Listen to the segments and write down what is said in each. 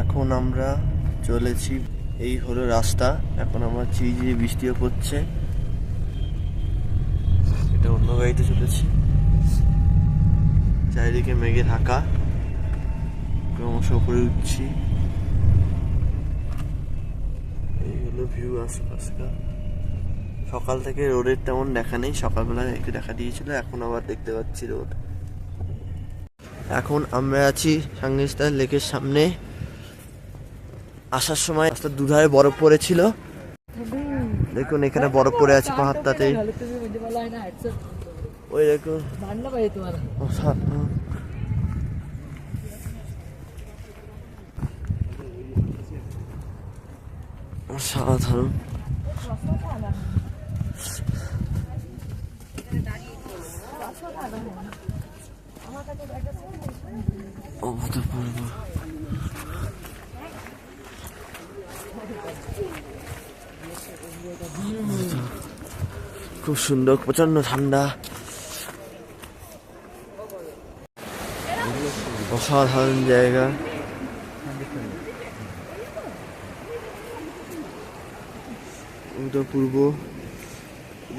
এখন আমরা চলেছি, এই হলো রাস্তা। এখন আমরা ঝিরিঝিরি বৃষ্টিও পড়ছে এটা অন্য গাড়িতে চলেছি। চারিদিকে মেঘে ঢাকা। ক্রমশ উপরে উঠছি। এই হলো ভিউ আশপাশটা। সকাল থেকে রোডের তেমন দেখা নেই। সকালবেলা একটু দেখা দিয়েছিল, এখন আবার দেখতে পাচ্ছি রোড। এখন আমরা আছি সাংলিস্তার লেকের সামনে। আসার সময় রাস্তার দুধারে বরফ পড়েছিল। দেখুন, এখানে বরফ পড়ে আছে পাহাড়টাতে ওই দেখুন। অসাধারণ। অভূতপূর্ব খুব সুন্দর প্রচণ্ড ঠান্ডা। অসাধারণ জায়গা। পূর্ব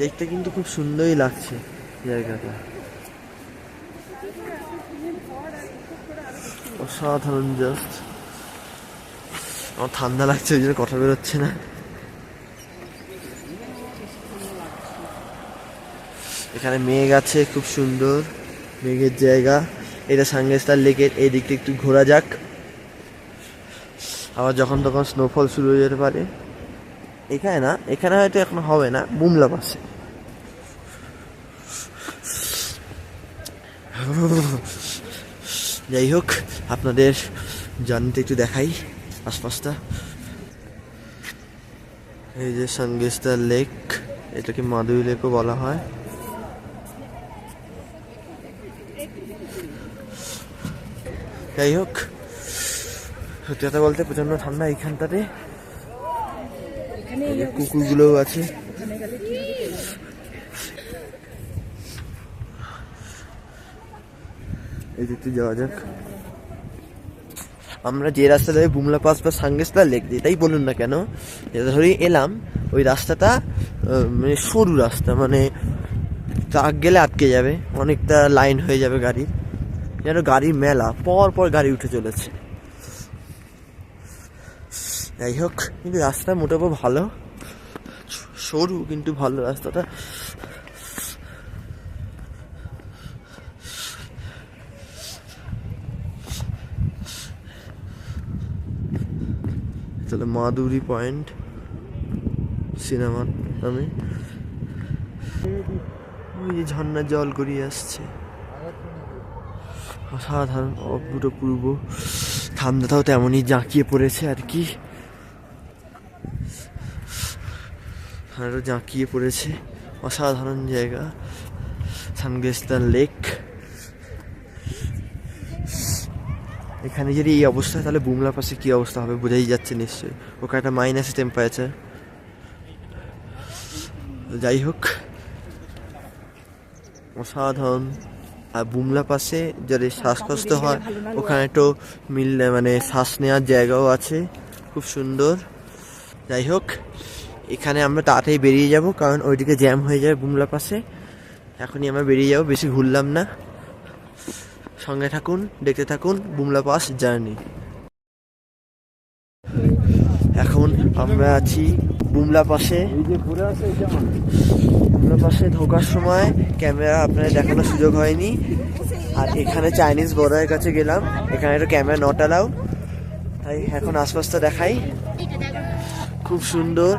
দেখতে কিন্তু খুব সুন্দরই লাগছে জায়গাটা। অসাধারণ জাস্ট আমার ঠান্ডা লাগছে, ওই জন্য কথা বেরোচ্ছে না। এখানে মেঘ আছে, খুব সুন্দর, মেঘের জায়গা। এটা সাঙ্গেস্তার লেকের এই দিকটা একটু ঘোরা যাক। আবার যখন তখন স্নোফল শুরু হয়ে যেতে পারে। এখানে না, এখানে হয়তো এখন হবে না বুমলা পাশে যাই হোক, আপনাদের জার্নিতে একটু দেখাই। আশপাশটা এই যে সানগেস্তার লেক, এটাকে মাধুরী লেকও বলা হয়। যাই হোক, সত্যি কথা বলতে প্রচণ্ড ঠান্ডা এইখানটাতে। কুকুরগুলোও আছে। এই যে যাওয়া যাক। আমরা যে রাস্তা ধরে বুমলা পাস বা সাঙ্গেস্তা লেক যেটাই বলুন না কেন? যেটা ধরেই এলাম, ওই রাস্তাটা মানে সরু রাস্তা মানে ট্রাক গেলে আটকে যাবে, অনেকটা লাইন হয়ে যাবে গাড়ির। যেন গাড়ির মেলা, পর পর গাড়ি উঠে চলেছে। যাই হোক, কিন্তু রাস্তা মোটামুটি ভালো, সরু কিন্তু ভালো রাস্তাটা। তাহলে মাদুরি পয়েন্ট সিনেমার নামে ওই যে ঝর্ণার জল গড়িয়ে আসছে। অসাধারণ অভূতপূর্ব ঠান্ডাটাও তেমনই জাঁকিয়ে পড়েছে আর কি। আরও জাঁকিয়ে পড়েছে। অসাধারণ জায়গা। সানগেস্তান লেক। এখানে যদি এই অবস্থা তাহলে বুমলা পাশে কি অবস্থা হবে? বোঝাই যাচ্ছে নিশ্চয়ই। ওখানে একটা মাইনাস টেম্পারেচার যাই হোক। অসাধারণ। আর বুমলা পাশে যদি শ্বাসকষ্ট হয় ওখানে একটু মিল মানে শ্বাস নেওয়ার জায়গাও আছে। খুব সুন্দর। যাই হোক এখানে আমরা তাড়াতাড়ি বেরিয়ে যাব কারণ ওইদিকে জ্যাম হয়ে যাবে বুমলা পাশে। এখনই আমরা বেরিয়ে যাব বেশি ঘুরলাম না। সঙ্গে থাকুন, দেখতে থাকুন, বুমলা পাস জার্নি। এখন আমরা আছি বুমলা পাশে বুমলা পাশে ঢোকার সময় ক্যামেরা আপনাদের দেখানোর সুযোগ হয়নি। আর এখানে চাইনিজ বর্ডারের কাছে গেলাম। এখানে একটা ক্যামেরা নট অ্যালাউ তাই এখন আশপাশটা দেখাই। খুব সুন্দর।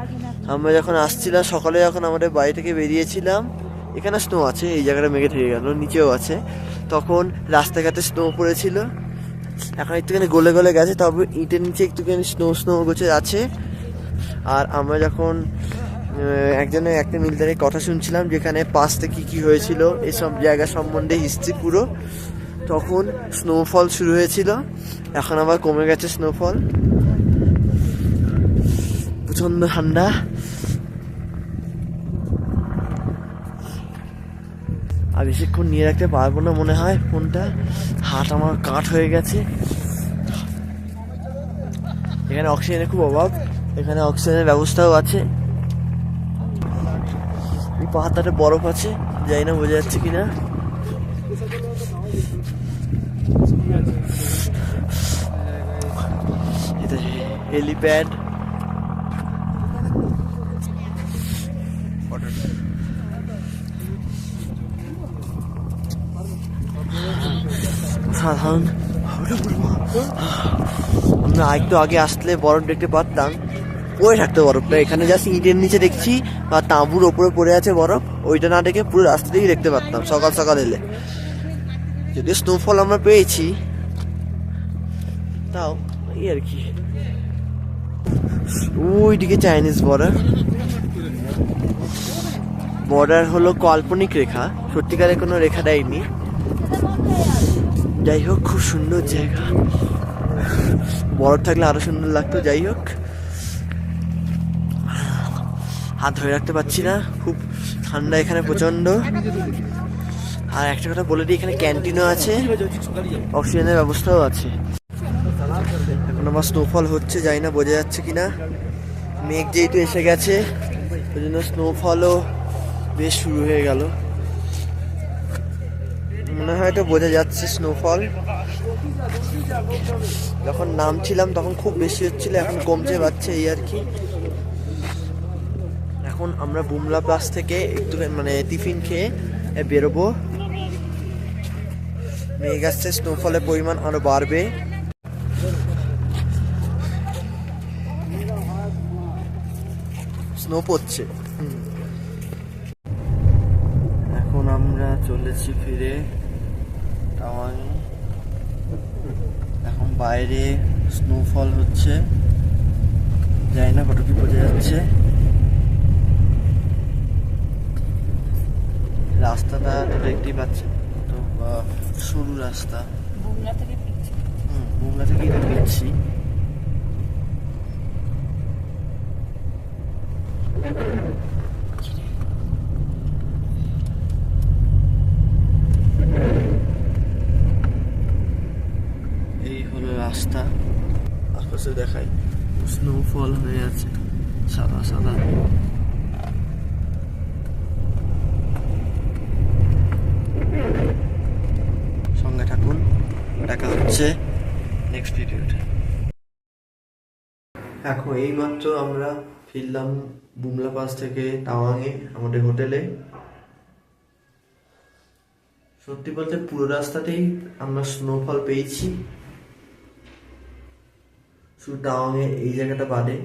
আমরা যখন আসছিলাম, সকালে যখন আমাদের বাড়ি থেকে বেরিয়েছিলাম এখানে স্নো আছে এই জায়গাটা মেঘে থেকে গেল নিচেও আছে। তখন রাস্তাঘাটে স্নো পড়েছিল। এখন একটুখানি গলে গলে গেছে তবে ইটের নিচে একটুখানি স্নো স্নো গোছে আছে। আর আমরা যখন আহ, একজনের একটা মিলিটারির কথা শুনছিলাম যেখানে পাস্টে কি কী হয়েছিল এসব জায়গা সম্বন্ধে হিস্ট্রি পুরো তখন স্নোফল শুরু হয়েছিল। এখন আবার কমে গেছে স্নোফল প্রচণ্ড ঠান্ডা। আর বেশিক্ষণ নিয়ে রাখতে পারব না মনে হয়। ফোনটা হাত আমার কাঠ হয়ে গেছে। এখানে অক্সিজেনের খুব অভাব। এখানে অক্সিজেনের ব্যবস্থাও আছে। এই পাহাড়টাতে বরফ আছে। জানি না বোঝা যাচ্ছে কিনা। হেলিপ্যাড। সাধারণ আমরা একটু আগে আসলে বরফ দেখতে পারতাম। পড়ে থাকতো বরফটা। এখানে জাস্ট ইটের নিচে দেখছি, বা তাঁবুর ওপরে পড়ে আছে বরফ। ওইটা না দেখে পুরো রাস্তা থেকেই দেখতে পারতাম, সকাল সকাল এলে। যদি স্নোফল আমরা পেয়েছি, তাও এই আর কি। ওইদিকে চাইনিজ বর্ডার বর্ডার হলো কাল্পনিক রেখা। সত্যিকারের কোনো রেখা দেয়নি। যাই হোক, খুব সুন্দর জায়গা। বরফ থাকলে আরও সুন্দর লাগতো, যাই হোক। হাত ধরে রাখতে পারছি না, খুব ঠান্ডা এখানে প্রচণ্ড আর একটা কথা বলে দিই, এখানে ক্যান্টিনও আছে, অক্সিজেনের ব্যবস্থাও আছে। এখন আমার স্নোফল হচ্ছে যাই না বোঝা যাচ্ছে কিনা। মেঘ যেহেতু এসে গেছে, ওই জন্য স্নোফলও বেশ শুরু হয়ে গেল। মনে হয় তো বোঝা যাচ্ছে স্নোফল যখন নামছিলাম তখন খুব বেশি হচ্ছিল, এখন কমছে পাচ্ছে এই আর কি। এখন আমরা বুমলা প্লাস থেকে একটু মানে টিফিন খেয়ে বেরোবো। মেঘ আসছে স্নোফলের পরিমাণ আরও বাড়বে। স্নো পড়ছে। এখন আমরা চলেছি ফিরে। টাওয়াঙে এখন বাইরে স্নোফল হচ্ছে। জানি না কত কি বোঝা যাচ্ছে। রাস্তাটা দেখতেই পাচ্ছেন। তো সরু রাস্তা বুমলা থেকে ফিরছি হুম বুমলা থেকেই তো ফিরছি এই রাস্তা আশপাশে দেখাই। স্নোফল হয়ে আছে। সাদা সাদা। সঙ্গে থাকুন। দেখা হচ্ছে নেক্সট ভিডিওতে এখন এইমাত্র আমরা ফিরলাম বুমলা পাস থেকে তাওয়াংয়ে আমাদের হোটেলে। সত্যি বলতে পুরো রাস্তাতেই আমরা স্নোফল পেয়েছি। শুধু টাওয়াংয়ে এই জায়গাটা বাদে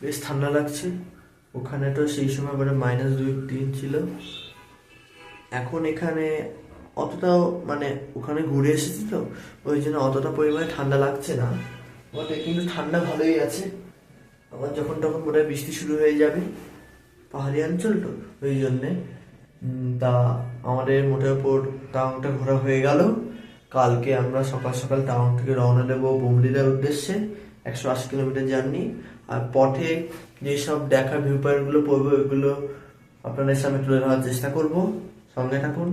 বেশ ঠান্ডা লাগছে। ওখানে তো সেই সময় বলে মাইনাস দুই, তিন ছিল। এখন এখানে অতটাও মানে ওখানে ঘুরে এসেছি তো, ওই জন্য অতটা পরিমাণে ঠান্ডা লাগছে না। বটে কিন্তু ঠান্ডা ভালোই আছে। আবার যখন তখন বোধহয় বৃষ্টি শুরু হয়ে যাবে পাহাড়ি অঞ্চল তো, ওই জন্যে। তা আমাদের মোটের ওপর টাউনটা ঘোরা হয়ে গেল। কালকে আমরা সকাল সকাল টাউন থেকে রওনা দেবো বুমলিদার উদ্দেশ্যে, একশো আশি কিলোমিটার জার্নি আর পথে যেসব দেখার ভিউ পয়েন্টগুলো পড়ব, ওইগুলো আপনাদের সামনে তুলে ধরার চেষ্টা করব। সঙ্গে থাকুন।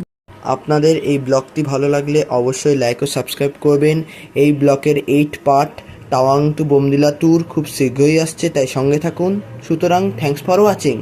আপনাদের এই ব্লগটি ভালো লাগলে অবশ্যই লাইক ও সাবস্ক্রাইব করবেন। এই ব্লকের eight part Tawang to Bomdila tour খুব শীঘ্রই আসছে, তাই সঙ্গে থাকুন। সুতরাং থ্যাঙ্কস ফর ওয়াচিং